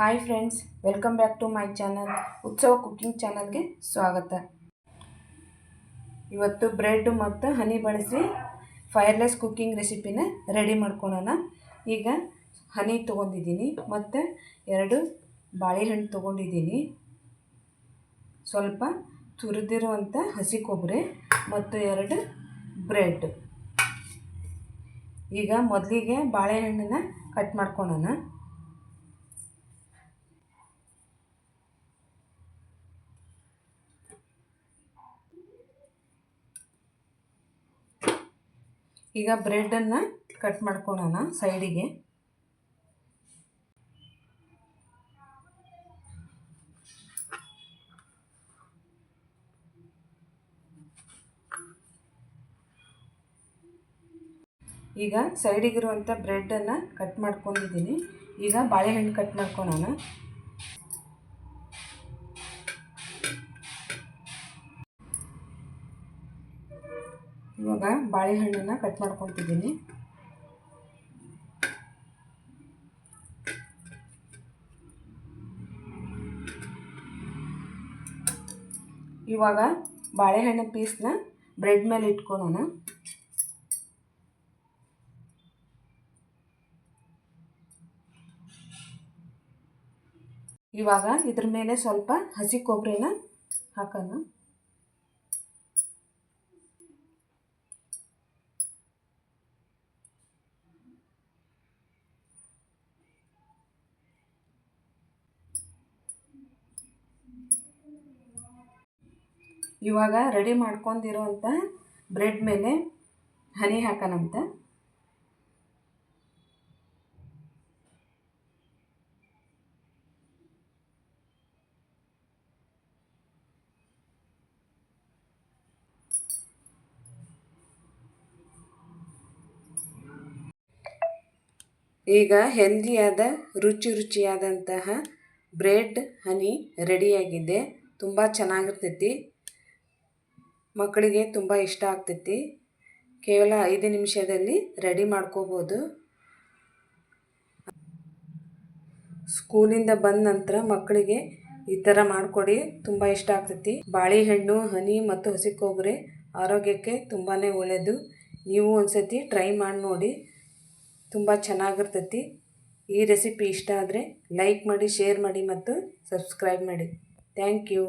Hi friends welcome back to my channel Utsava cooking ಚಾನಲ್ಗೆ ಸ್ವಾಗತ. ಇವತ್ತು ಬ್ರೆಡ್ ಮತ್ತು ಹನಿ ಬಳಸಿ ಫೈರ್ಲೆಸ್ ಕುಕ್ಕಿಂಗ್ ರೆಸಿಪಿನ ರೆಡಿ ಮಾಡ್ಕೊಳ್ಳೋಣ ಈಗ ಹನಿ ತೊಗೊಂಡಿದ್ದೀನಿ ಮತ್ತು ಎರಡು ಬಾಳೆಹಣ್ಣು ತೊಗೊಂಡಿದ್ದೀನಿ. ಸ್ವಲ್ಪ ತುರಿದಿರುವಂಥ ಹಸಿ ಕೊಬ್ಬರಿ ಮತ್ತು ಎರಡು ಬ್ರೆಡ್ ಈಗ ಮೊದಲಿಗೆ ಬಾಳೆಹಣ್ಣನ್ನು ಕಟ್ ಮಾಡ್ಕೊಳೋಣ. ಈಗ ಬ್ರೆಡನ್ನು ಕಟ್ ಮಾಡ್ಕೊಳೋಣ ಸೈಡಿಗೆ ಈಗ ಸೈಡಿಗಿರುವಂಥ ಬ್ರೆಡ್ಡನ್ನು ಕಟ್ ಮಾಡ್ಕೊಂಡಿದ್ದೀನಿ. ಈಗ ಬಾಳೆಹಣ್ಣು ಕಟ್ ಮಾಡ್ಕೊಳೋಣ. ಇವಾಗ ಬಾಳೆಹಣ್ಣನ್ನು ಕಟ್ ಮಾಡ್ಕೊತಿದ್ದೀನಿ. ಇವಾಗ ಬಾಳೆಹಣ್ಣು ಪೀಸ್ನ ಬ್ರೆಡ್ ಮೇಲೆ ಇಟ್ಕೊಳೋಣ. ಇವಾಗ ಇದ್ರ ಮೇಲೆ ಸ್ವಲ್ಪ ಹಸಿ ಕೊಬ್ಬರಿನ ಹಾಕೋಣ. ಇವಾಗ ರೆಡಿ ಮಾಡ್ಕೊಂಡಿರೋಂಥ ಬ್ರೆಡ್ ಮೇಲೆ ಹನಿ ಹಾಕೋಣಂತ ಈಗ ಹೆಲ್ದಿಯಾದ ರುಚಿ ರುಚಿಯಾದಂತಹ ಬ್ರೆಡ್ ಹನಿ ರೆಡಿಯಾಗಿದೆ ತುಂಬ ಚೆನ್ನಾಗಿರ್ತೈತಿ. ಮಕ್ಕಳಿಗೆ ತುಂಬ ಇಷ್ಟ ಆಗ್ತೈತಿ. ಕೇವಲ ಐದು ನಿಮಿಷದಲ್ಲಿ ರೆಡಿ ಮಾಡ್ಕೋಬೋದು. ಸ್ಕೂಲಿಂದ ಬಂದ ನಂತರ ಮಕ್ಕಳಿಗೆ ಈ ಥರ ಮಾಡಿಕೊಡಿ, ತುಂಬ ಇಷ್ಟ ಆಗ್ತೈತಿ. ಬಾಳೆಹಣ್ಣು, ಹನಿ ಮತ್ತು ಹಸಿ ಕೊಬ್ಬರಿ ಆರೋಗ್ಯಕ್ಕೆ ತುಂಬಾ ಒಳ್ಳೆಯದು ನೀವು ಒಂದು ಸತಿ ಟ್ರೈ ಮಾಡಿ ನೋಡಿ, ತುಂಬ ಚೆನ್ನಾಗಿರ್ತೈತಿ. ಈ ರೆಸಿಪಿ ಇಷ್ಟ ಆದರೆ ಲೈಕ್ ಮಾಡಿ, ಶೇರ್ ಮಾಡಿ ಮತ್ತು ಸಬ್ಸ್ಕ್ರೈಬ್ ಮಾಡಿ. Thank you.